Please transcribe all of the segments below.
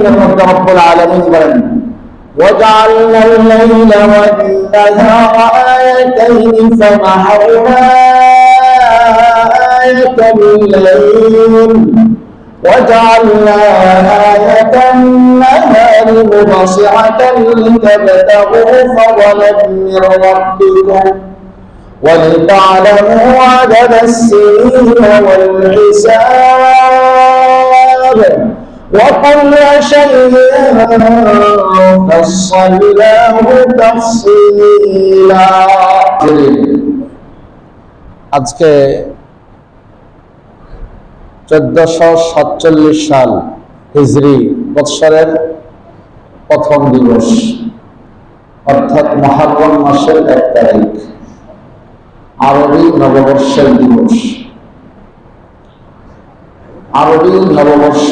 এর মধ্যে রব্বুল আলামিন বলেন وجعلنا الليل والنهار آيتين فمحونا آية الليل وجعلنا آية النهار مبصرة لتبتغوا فضلا من ربكم ولتعلموا عدد السنين والحساب وكل شيء فصلناه تفصيلا আজকে চোদ্দশো সাতচল্লিশ সাল হিজরি বৎসরের প্রথম দিবস অর্থাৎ মহারম মাসের এক তারিখ আরবি নববর্ষের দিবস আরবি নববর্ষ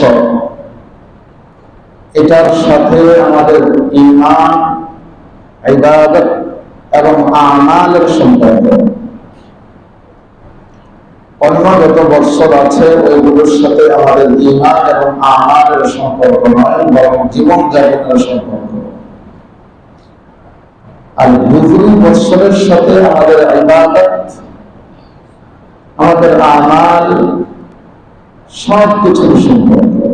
এটার সাথে আমাদের ইমান এবং আমালের সম্পর্ক। অন্য যত বৎসর আছে, ওইগুলোর সাথে আমাদের ইমান এবং আমালের সম্পর্ক নয়, বরং জীবন যাপনের সম্পর্ক। আর হিজরি বৎসরের সাথে আমাদের ইবাদত, আমাদের আমাল সব কিছুর সম্পর্ক।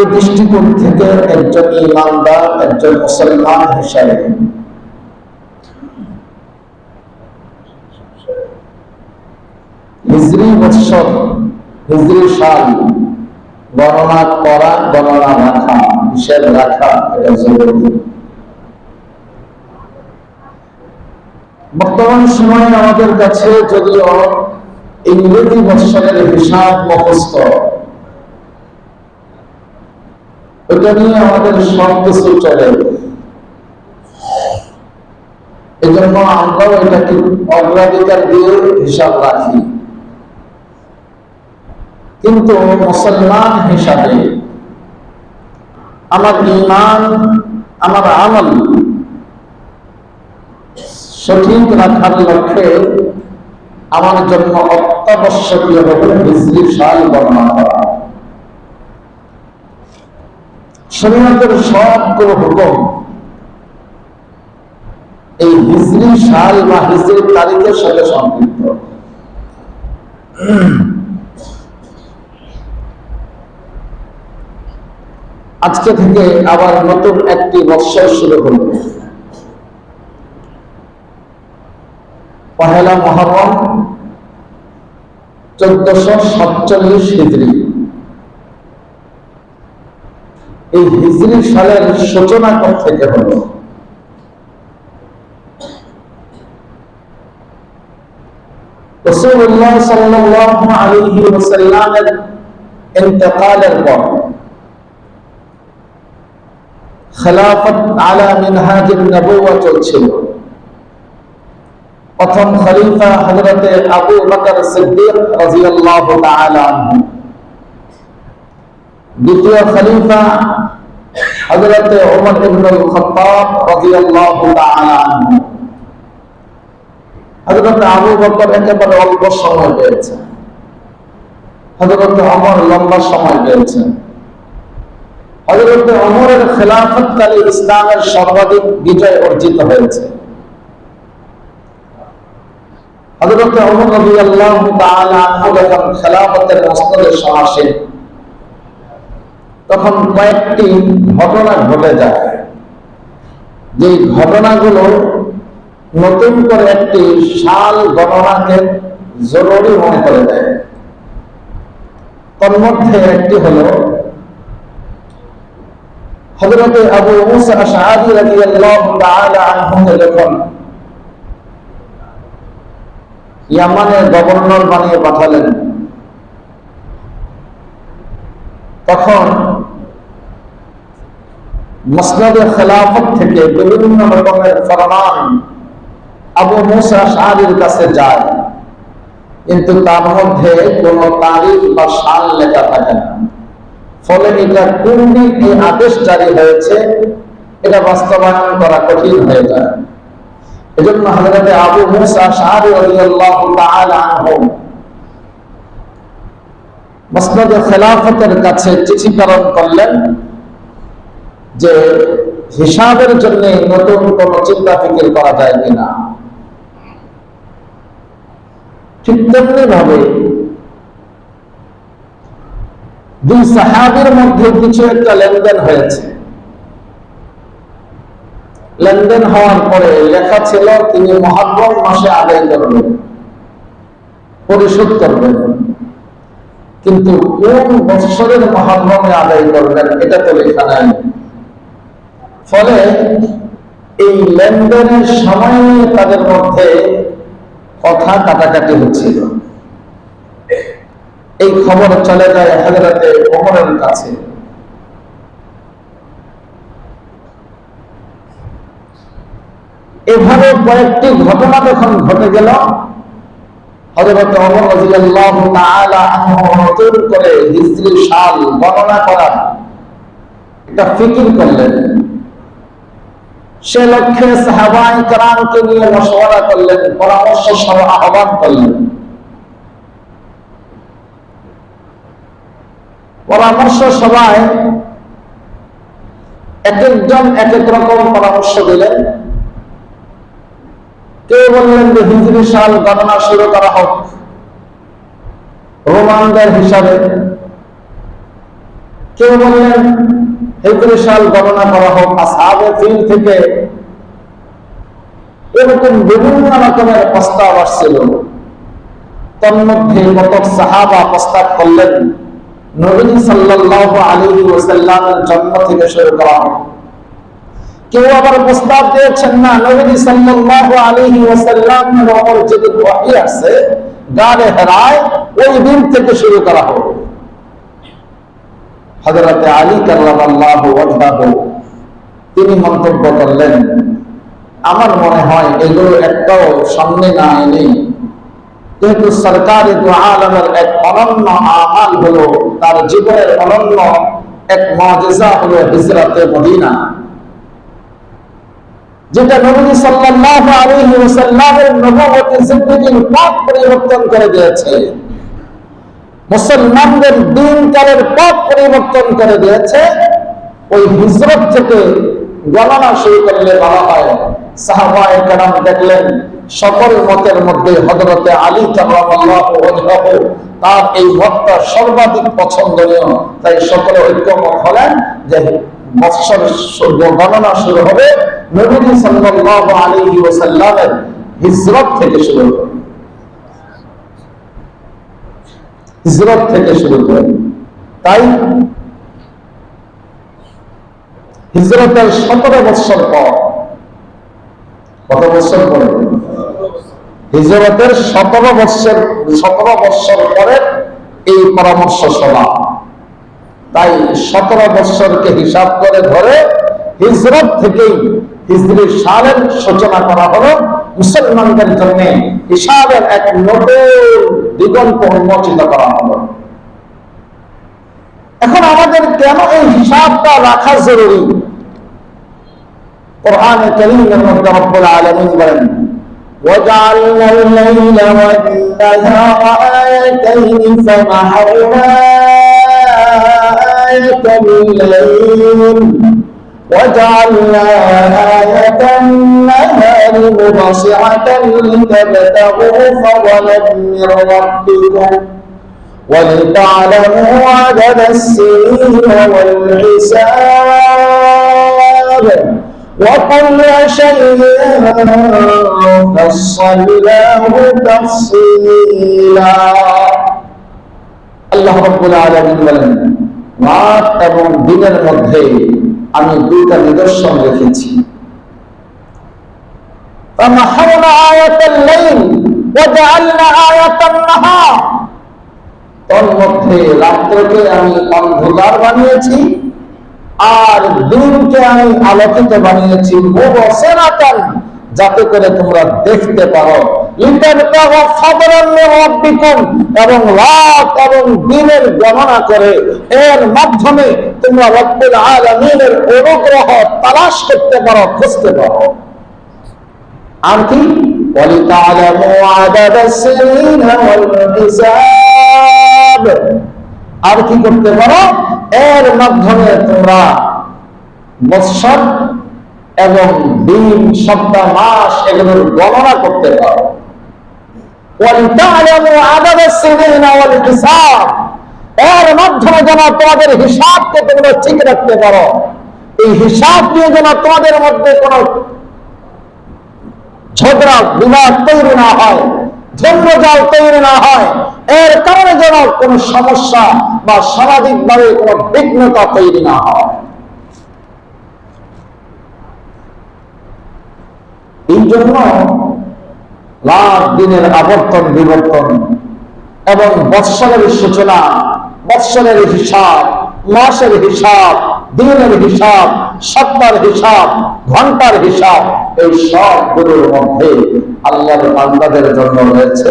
এই দৃষ্টিকোণ থেকে একজন ইমানদার, একজন মুসলমান হিসাবে। হিজরি বৎসর হিজরি সাল গণনা করা গণনা রাখা, হিসেব রাখা, এটা জরুরি। বর্তমান সময়ে আমাদের কাছে যদিও ইংরেজি বৎসরের হিসাব মুখস্থ ওইটা নিয়ে আমাদের সব কিছু চলে। এই জন্য আমরাও এটাকে অগ্রাধিকার দিয়ে হিসাব রাখি। কিন্তু মুসলমান হিসাবে আমার ইমান আমার আমল সঠিক রাখার লক্ষ্যে আমার জন্য অত্যাবশ্যকীয় হবে হিজরি সাল বর্ণনা করা। শরীয়তের সবগুলো হুকুম এই হিজরি, সাল বা হিজরি তারিখের সাথে সম্পৃক্ত। আজকে থেকে আবার নতুন একটি বৎসর শুরু হল। পহেলা মহরম চোদ্দশো সাতচল্লিশ হিজড়ি এই হিজড়ি সালের সূচনা কর থেকে হল রসুল্লাহ সাল্লাহ আলহি ওসাল্লামের ইন্তকালের পর খেলাফত আলা মিনহাজুল নবুয়া চলছিল। প্রথম খলিফা হযরতে আবু বকর সিদ্দিক রাদিয়াল্লাহু তাআলা আনহু। দ্বিতীয় খলিফা হযরতে ওমর ইবনুল খাত্তাব রাদিয়াল্লাহু তাআলা হযরতে আবু বকর একেবারে অল্প সময় পেয়েছেন হযরতে ওমর লম্বা সময় পেয়েছেন হযরত ওমরের খেলাফতকালে ইসলামের সর্বাধিক বিজয় অর্জিত হয়েছে। হযরত ওমর রাদিয়াল্লাহু তাআলা আনহু যখন খেলাফতের মস্তদে আসেন তখন কয়েকটি ঘটনা ঘটে যায়। যে ঘটনাগুলো নতুন করে একটি সাল গণনাকে জরুরি মনে করে দেয়। তন্মধ্যে একটি হলো, হযরত আবু যখন ইয়ামানের গভর্নর বানিয়ে পাঠালেন তখন মসনদে খেলাফত থেকে বিভিন্ন রকমের ফরমান আবু মুসা শাহরির কাছে যায়। কিন্তু তার মধ্যে কোনো তারিখ বা সাল লেখা থাকে না। ফলে এটা কোন দিন আদেশ জারি হয়েছে। এটা বাস্তবায়ন করা কঠিন হয়ে যায়। এজন্য হযরতে আবু মুসা শাহরি রাদিয়াল্লাহু তাআলা মসনদ খেলাফতের কাছে চিঠি প্রেরণ করলেন যে হিসাবের জন্য নতুন কোন চিন্তা ফিকির করা যায় কিনা। ঠিক তেমনি ভাবে দুই সাহাবির মধ্যে কিছু একটা লেনদেন হয়েছে। লেনদেন হওয়ার পরে লেখা ছিল, তিনি মহাব্বত মাসে আদায় করবেন, পরিশোধ করবেন। কিন্তু কোন বৎসরের মহাব্বমে আদায় করবেন, এটা তো লেখা নাই। ফলে এই লেনদেনের সময় নিয়ে তাদের মধ্যে কথা কাটাকাটি হচ্ছিল। এই খবর চলে যায় হাজরাতে ওমরের কাছে। এভাবে কয়েকটি ঘটনা যখন ঘটে গেল হযরত ওমর রাদিয়াল্লাহু তাআলা আনহু নতুন করে হিজরি সাল গণনা করা এটা ফিকির করলেন। সে লক্ষ্যে কেরামকে নিয়ে মশওয়ারা করলেন, পরামর্শ সহ আহ্বান করলেন। পরামর্শ সভায় এক একজন এক এক রকম পরামর্শ দিলেন। কেউ বললেন যে হিজরি সাল গণনা শুরু করা হোক। রোমানদের হিসাবে কেউ বললেন হিজরি সাল গণনা করা হোক। আসাবে ফিল থেকে এরকম বিভিন্ন রকমের প্রস্তাব আসছিল। তন্মধ্যে কতক সাহাবা প্রস্তাব করলেন, নবী সাল্লাল্লাহু আলাইহি ওয়াসাল্লামের জন্ম থেকে শুরু করা হোক। কেউ আবার প্রস্তাব দিয়েছেন না নবী সাল্লাল্লাহু আলাইহি ওয়াসাল্লামের আসছে গানে হেরায়, ওই দিন থেকে শুরু করা হোক হযরতে আলী কাল্লামাল্লাহু ওয়াজহাহু তিনি মন্তব্য করলেন, আমার মনে হয় এগুলো একটাও সামনে না এনে, যেহেতু সরকারি আলমের এক অনন্য আমাল হলো, তার জীবনের অনন্য এক মজেজা হলো হিজরতে মদিনা। যেটা নবী সাল্লাল্লাহু আলাইহি ওয়াসাল্লামের নবুয়তের জিন্দেগীর পথ পরিবর্তন করে দিয়েছে। মুসলমানদের দিন কালের পথ পরিবর্তন করে দিয়েছে। ওই হিজরত থেকে গণনা শুরু করলে বলা হয়, সাহাবায়ে কেরাম দেখলেন, সকল মতের মধ্যে হযরতে আলী কারামাল্লাহু ওয়াজহাহু তার এই মতটা সর্বাধিক পছন্দনীয়। তাই সকলে ঐক্যমত হলেন যে শুরু হবে সাল্লাল্লাহু আলাইহি ওয়াসাল্লামের হিজরত থেকে শুরু হবে। হিজরত থেকে শুরু তাই হিজরতের সতেরো বৎসর পর, কত বৎসর পরে? হিজরতের সতেরো বৎসর সতেরো বৎসর পরে এই পরামর্শ সভা। তাই সতেরো বৎসরকে হিসাব করে ধরে হিজরত থেকেই হিজরি সালের সূচনা করা হলো মুসলমানদের জন্য হিসাবের এক নতুন দিগন্ত উন্মোচিত করা হলো এখন আমাদের কেন এই হিসাবটা রাখা জরুরি কোরআনে কারীমের মধ্যে রব্বুল আলামিন বলেন وجعلنا الليل والنهار آيتين فمحونا ذلك بالليل وجعلناها آية النهار مبصرة لتبتغوا فضلا من ربكم ولتعلموا عدد السنين والحساب وكل شيء فصلناه تفصيلا. الله رب العالمين. রাত এবং দিনের মধ্যে আমি দুইটা নিদর্শন রেখেছি। রাত্রকে আমি অন্ধকার বানিয়েছি আর দিনকে আমি আলোকিত বানিয়েছি। যাতে করে তোমরা দেখতে পারো। এবং রাত এবং দিনের গণনা করে। এর মাধ্যমে তোমরা রব্বুল আলমিনের অনুগ্রহ তালাশ করতে পারো, খুঁজতে পারো। আর কি? আর কি করতে পারো? এর মাধ্যমে তোমরা বৎসর এবং দিন, সপ্তাহ, মাস এগুলোর গণনা করতে পারো। এর মাধ্যমে যেন তোমাদের হিসাবকে তোমরা ঠিক রাখতে পারো। এই হিসাব নিয়ে যেন তোমাদের মধ্যে কোন ঝগড়া, বিবাদ তৈরি না হয় ধন্যজাল তৈরি না হয়। এর কারণে যেন কোন সমস্যা বা সামাজিকভাবে কোন বিঘ্নতা তৈরি না হয়। এই জন্য লাখ দিনের আবর্তন, বিবর্তন এবং বৎসরের সূচনা, বৎসরের হিসাব, মাসের হিসাব, দিনের হিসাব, সপ্তাহের হিসাব, ঘণ্টার হিসাব, এই সবগুলোর মধ্যে আল্লাহর বান্দাদের জন্য রয়েছে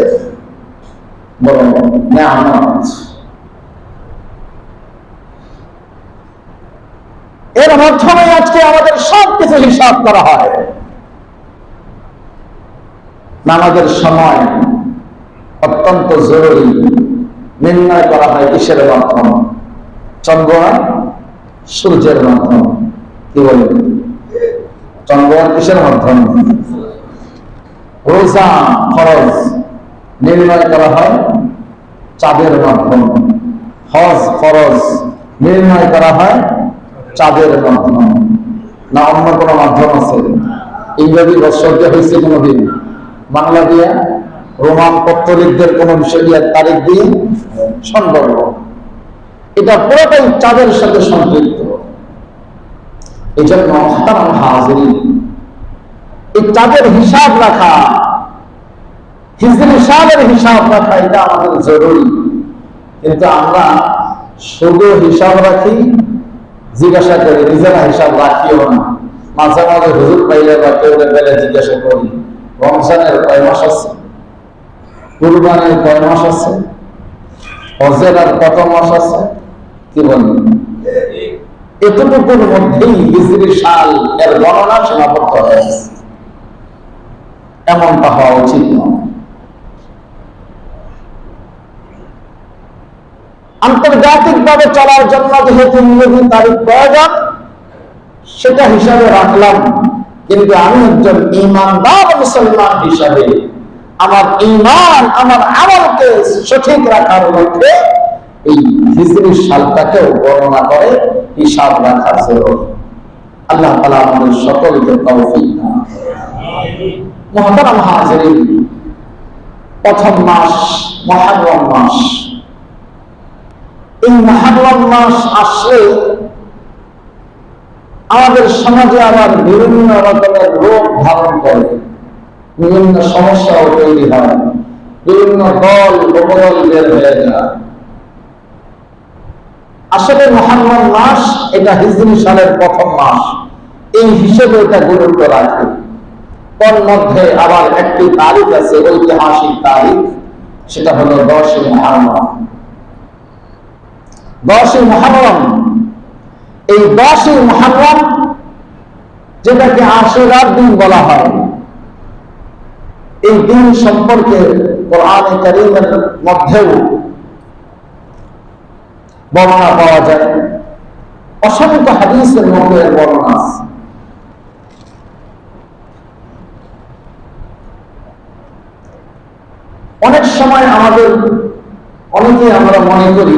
এর মাধ্যমে আজকে আমাদের সবকিছু হিসাব করা হয়। নামাজের সময় অত্যন্ত জরুরি নির্ণয় করা হয় কিসের মাধ্যম? চন্দ্রমান সূর্যের মাধ্যম। কি বলে? চন্দ্রমান কিসের মাধ্যম? রোজা ফরজ নির্ণয় করা হয় চাঁদের মাধ্যম। হজ ফরজ নির্ণয় করা হয় চাঁদের মাধ্যম। না, অন্য কোনো মাধ্যম আছে? ইংরেজি বৎসর দিয়ে হয়েছে কোনোদিন? বাংলা দিয়ে রোমান পত্তলিকদের কোন বিষয় দিয়ে তারিখ দিয়ে সম্ভব এটা পুরোটাই চাঁদের সাথে সম্পৃক্ত। এই জন্য হাজির এই চাঁদের হিসাব রাখা, হিজরি হিসাব রাখা, এটা আমাদের জরুরি। কিন্তু আমরা শুধু হিসাব রাখি, জিজ্ঞাসা করি, নিজেরা হিসাব রাখিও না। মাঝে মাঝে হুজুর পাইলে বা কেউ পেলে জিজ্ঞাসা করি। রমজানের কয় মাস আছে? কয় মাস আছে? হজের আর কত মাস আছে? কি বলেন? এতটুকুর মধ্যেই হিজরি সাল এর গণনা সীমাবদ্ধ হয়েছে এমনটা হওয়া উচিত নয়। আন্তর্জাতিকভাবে চলার জন্য যেহেতু ইংরেজি তারিখ প্রয়োজন সেটা হিসাবে রাখলাম। কিন্তু আমি একজন ইমানদার মুসলমান হিসাবে আমার ইমান আমার আমলকে সঠিক রাখার লক্ষ্যে এই হিজরি সালটাকেও বর্ণনা করে, হিসাব রাখা জরুরি আল্লাহ তালা আমাদের সকলকে তৌফিক মহাতারাম হাজিরিন, প্রথম মাস মহারম মাস। এই মহারম মাস আসলে আমাদের সমাজে আবার বিভিন্ন রকমের রোগ ধারণ করে। বিভিন্ন সমস্যাও তৈরি হয়। বিভিন্ন দল উপদল বের হয়ে যায়। আসলে মহারম মাস এটা হিজরি সালের প্রথম মাস। এই হিসেবে এটা গুরুত্ব রাখে। তার মধ্যে আবার একটি তারিখ আছে, ঐতিহাসিক তারিখ। সেটা হলো দশই মহারম দশই মহারম এই দশই মহারম যেটাকে আশুরার দিন বলা হয়, এই দিন সম্পর্কে কোরআনে কারীমের মধ্যেও বর্ণনা পাওয়া যায়। অসংখ্য হাদিসের মধ্যে বর্ণনা অনেক সময় আমাদের, অনেকে আমরা মনে করি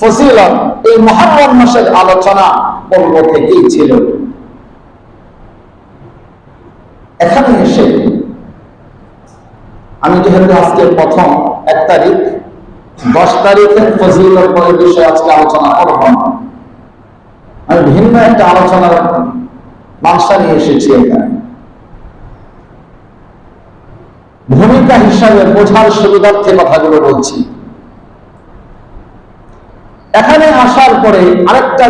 ফজিলত, এই মহারম মাসের আলোচনা থেকেই ছিল। এখানে এসে আমি যেহেতু আজকে প্রথম, এক তারিখ, দশ তারিখের ফজিলত বিষয়ে আজকে আলোচনা করব। আমি ভিন্ন একটা আলোচনার মানসা নিয়ে এসেছি এখানে। ভূমিকা হিসাবে বোঝার সুবিধার্থে কথাগুলো বলছি। এখানে আসার পরে আরেকটা